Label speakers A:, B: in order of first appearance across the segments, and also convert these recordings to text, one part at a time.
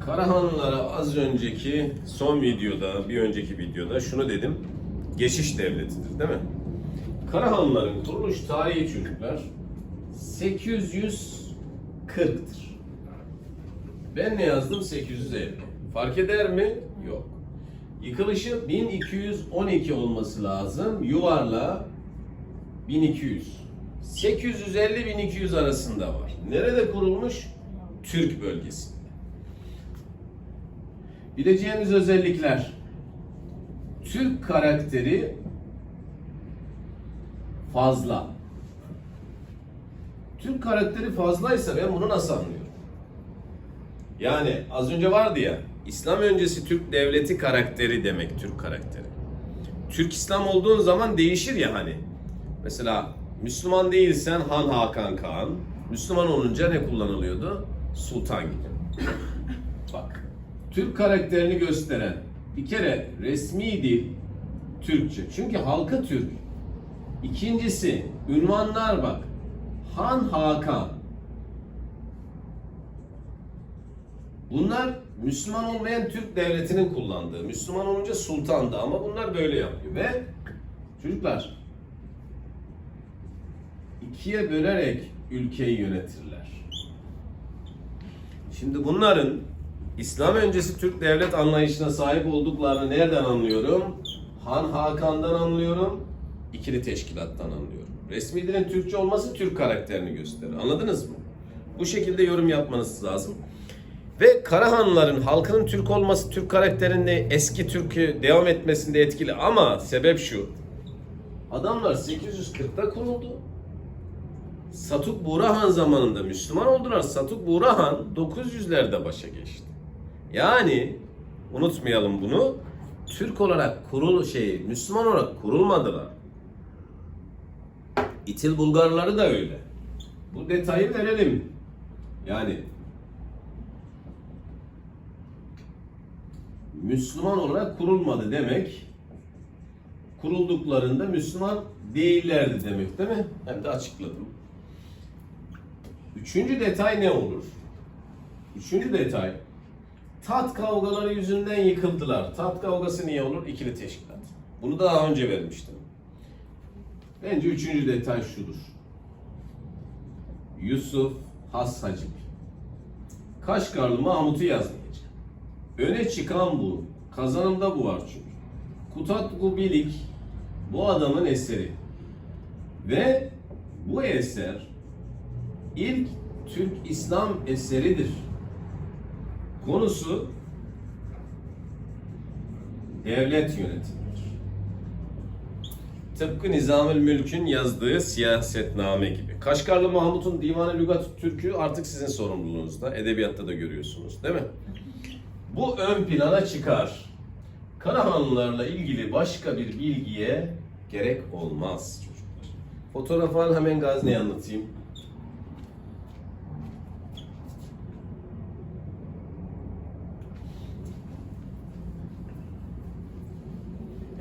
A: Karahanlılara az önceki son videoda, bir önceki videoda şunu dedim. Geçiş devletidir değil mi? Karahanlıların kuruluş tarihi çocuklar 840'tır. Ben ne yazdım? 850. Fark eder mi? Yok. Yıkılışı 1212 olması lazım. Yuvarla 1200. 850-1200 arasında var. Nerede kurulmuş? Türk bölgesinde. Bileceğiniz özellikler. Türk karakteri fazla. Türk karakteri fazlaysa ben bunu nasıl anlıyorum? Yani az önce vardı ya, İslam öncesi Türk devleti karakteri demek Türk karakteri. Türk İslam olduğun zaman değişir ya hani. Mesela Müslüman değilsen Han Hakan Kağan, Müslüman olunca ne kullanılıyordu? Sultan gibi. Bak, Türk karakterini gösteren bir kere resmi dil Türkçe. Çünkü halkı Türk. İkincisi ünvanlar bak. Han Hakan. Bunlar Müslüman olmayan Türk devletinin kullandığı. Müslüman olunca sultandı ama bunlar böyle yapıyor. Ve çocuklar ikiye bölerek ülkeyi yönetirler. Şimdi bunların İslam öncesi Türk devlet anlayışına sahip olduklarını nereden anlıyorum? Han Hakan'dan anlıyorum, ikili teşkilattan anlıyorum. Resmi dilin Türkçe olması Türk karakterini gösterir. Anladınız mı? Bu şekilde yorum yapmanız lazım. Ve Karahanlıların halkının Türk olması Türk karakterinde eski Türk'ü devam etmesinde etkili ama sebep şu. Adamlar 840'ta kuruldu. Satuk Buğrahan zamanında Müslüman oldular. Satuk Buğrahan 900'lerde başa geçti. Yani unutmayalım bunu. Türk olarak kurul şey Müslüman olarak kurulmadılar. İtil Bulgarları da öyle. Bu detayı verelim. Yani Müslüman olarak kurulmadı demek kurulduklarında Müslüman değillerdi demek değil mi? Hem de açıkladım. Üçüncü detay ne olur? Üçüncü detay tat kavgaları yüzünden yıkıldılar. Tat kavgası niye olur? İkili teşkilat. Bunu daha önce vermiştim. Bence üçüncü detay şudur. Yusuf Has Hacip. Kaşgarlı Mahmut'u yazmayacak. Öne çıkan bu. Kazanımda bu var çünkü. Kutat Gubilik bu adamın eseri. Ve bu eser ilk Türk İslam eseridir. Konusu devlet yönetimidir. Tıpkı Nizamül Mülk'ün yazdığı siyasetname gibi. Kaşgarlı Mahmut'un Divan-ı Lügat Türk'ü artık sizin sorumluluğunuzda. Edebiyatta da görüyorsunuz değil mi? Bu ön plana çıkar. Karahanlılarla ilgili başka bir bilgiye gerek olmaz çocuklar. Fotoğraf al hemen Gazne'yi anlatayım.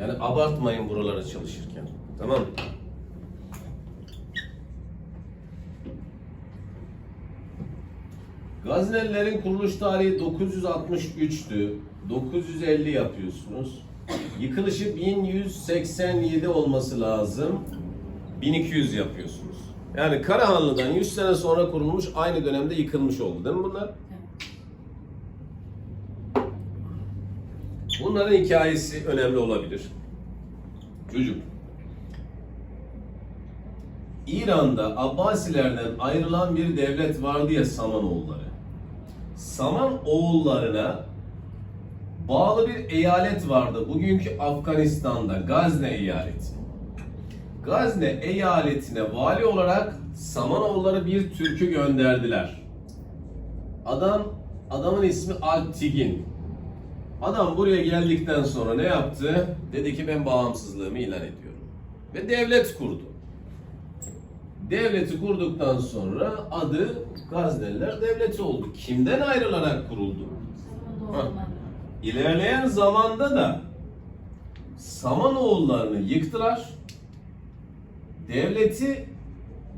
A: Yani abartmayın buralara çalışırken. Tamam mı? Gaznelilerin kuruluş tarihi 963'tü. 950 yapıyorsunuz. Yıkılışı 1187 olması lazım. 1200 yapıyorsunuz. Yani Karahanlı'dan 100 sene sonra kurulmuş, aynı dönemde yıkılmış oldu değil mi bunlar? Bunların hikayesi önemli olabilir. Çocuk. İran'da Abbasilerden ayrılan bir devlet vardı ya Samanoğulları. Samanoğullarına bağlı bir eyalet vardı. Bugünkü Afganistan'da Gazne eyaleti. Gazne eyaletine vali olarak Samanoğulları bir Türk'ü gönderdiler. Adam, adamın ismi Alptigin. Adam buraya geldikten sonra ne yaptı? Dedi ki ben bağımsızlığımı ilan ediyorum. Ve devlet kurdu. Devleti kurduktan sonra adı Gazneliler Devleti oldu. Kimden ayrılarak kuruldu? Ha. İlerleyen zamanda da Samanoğullarını yıktılar. Devleti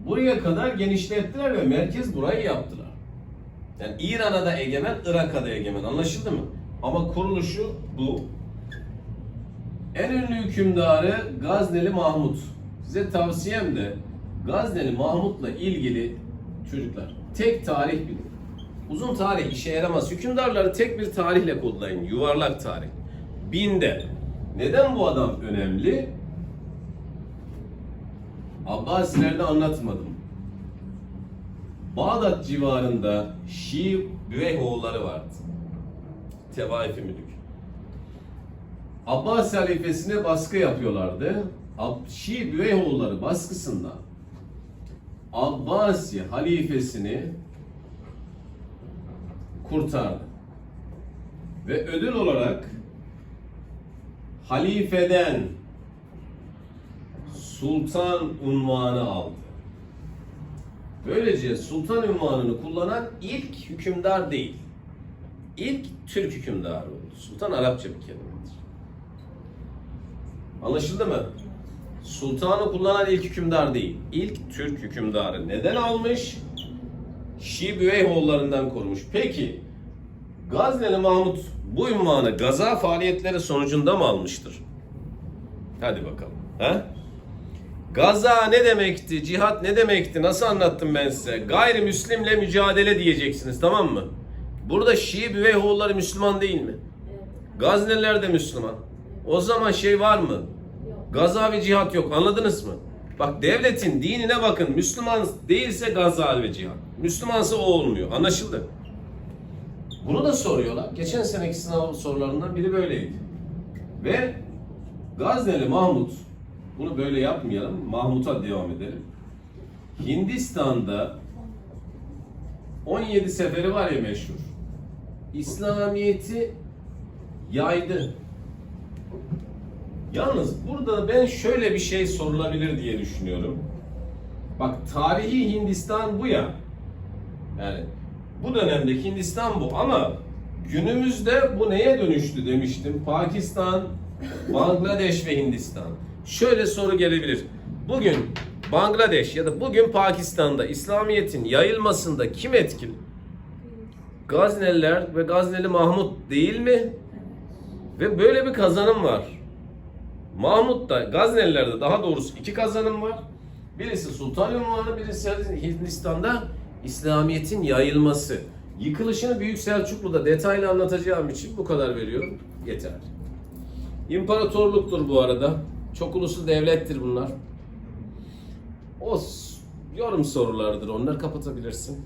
A: buraya kadar genişlettiler ve merkez burayı yaptılar. Yani İran'a da egemen, Irak'a da egemen. Anlaşıldı mı? Ama kuruluşu bu. En ünlü hükümdarı Gazneli Mahmut. Size tavsiyem de Gazneli Mahmut'la ilgili çocuklar tek tarih bilin. Uzun tarih işe yaramaz. Hükümdarları tek bir tarihle kodlayın. Yuvarlak tarih. Binde. Neden bu adam önemli? Abbasilerde anlatmadım. Bağdat civarında Şii Büveyhoğulları vardı. Tevaif-i Mülük. Abbas halifesine baskı yapıyorlardı. Şii Büveyhoğulları baskısında Abbasi halifesini kurtardı. Ve ödül olarak halifeden sultan unvanı aldı. Böylece sultan unvanını kullanan ilk hükümdar değil. İlk Türk hükümdarı oldu. Sultan Arapça bir kelimedir. Anlaşıldı mı? Sultanı kullanan ilk hükümdar değil. İlk Türk hükümdarı. Neden almış? Şii Büveyhoğullarından korumuş. Peki Gazneli Mahmut bu ünvanı gaza faaliyetleri sonucunda mı almıştır? Hadi bakalım. He? Gaza ne demekti? Cihat ne demekti? Nasıl anlattım ben size? Gayrimüslimle mücadele diyeceksiniz tamam mı? Burada Şii Büveyhoğulları Müslüman değil mi? Gazneliler de Müslüman. O zaman şey var mı? Gaza ve cihat yok. Anladınız mı? Bak devletin dinine bakın. Müslüman değilse gaza ve cihat. Müslümansa o olmuyor. Anlaşıldı? Bunu da soruyorlar. Geçen seneki sınav sorularından biri böyleydi. Ve Gazneli Mahmut bunu böyle yapmayalım. Mahmut'a devam edelim. Hindistan'da 17 seferi var ya meşhur. İslamiyet'i yaydı. Yalnız burada ben şöyle bir şey sorulabilir diye düşünüyorum. Bak tarihi Hindistan bu ya. Yani bu dönemdeki Hindistan bu ama günümüzde bu neye dönüştü demiştim. Pakistan, Bangladeş ve Hindistan. Şöyle soru gelebilir. Bugün Bangladeş ya da bugün Pakistan'da İslamiyet'in yayılmasında kim etkili? Gazneliler ve Gazneli Mahmut değil mi? Ve böyle bir kazanım var. Mahmut'ta, Gazneliler'de daha doğrusu iki kazanım var. Birisi Sultan Ünvanı, birisi Hindistan'da İslamiyet'in yayılması. Yıkılışını Büyük Selçuklu'da detaylı anlatacağım için bu kadar veriyorum. Yeter. İmparatorluktur bu arada. Çok uluslu devlettir bunlar. O yorum sorularıdır. Onları kapatabilirsin.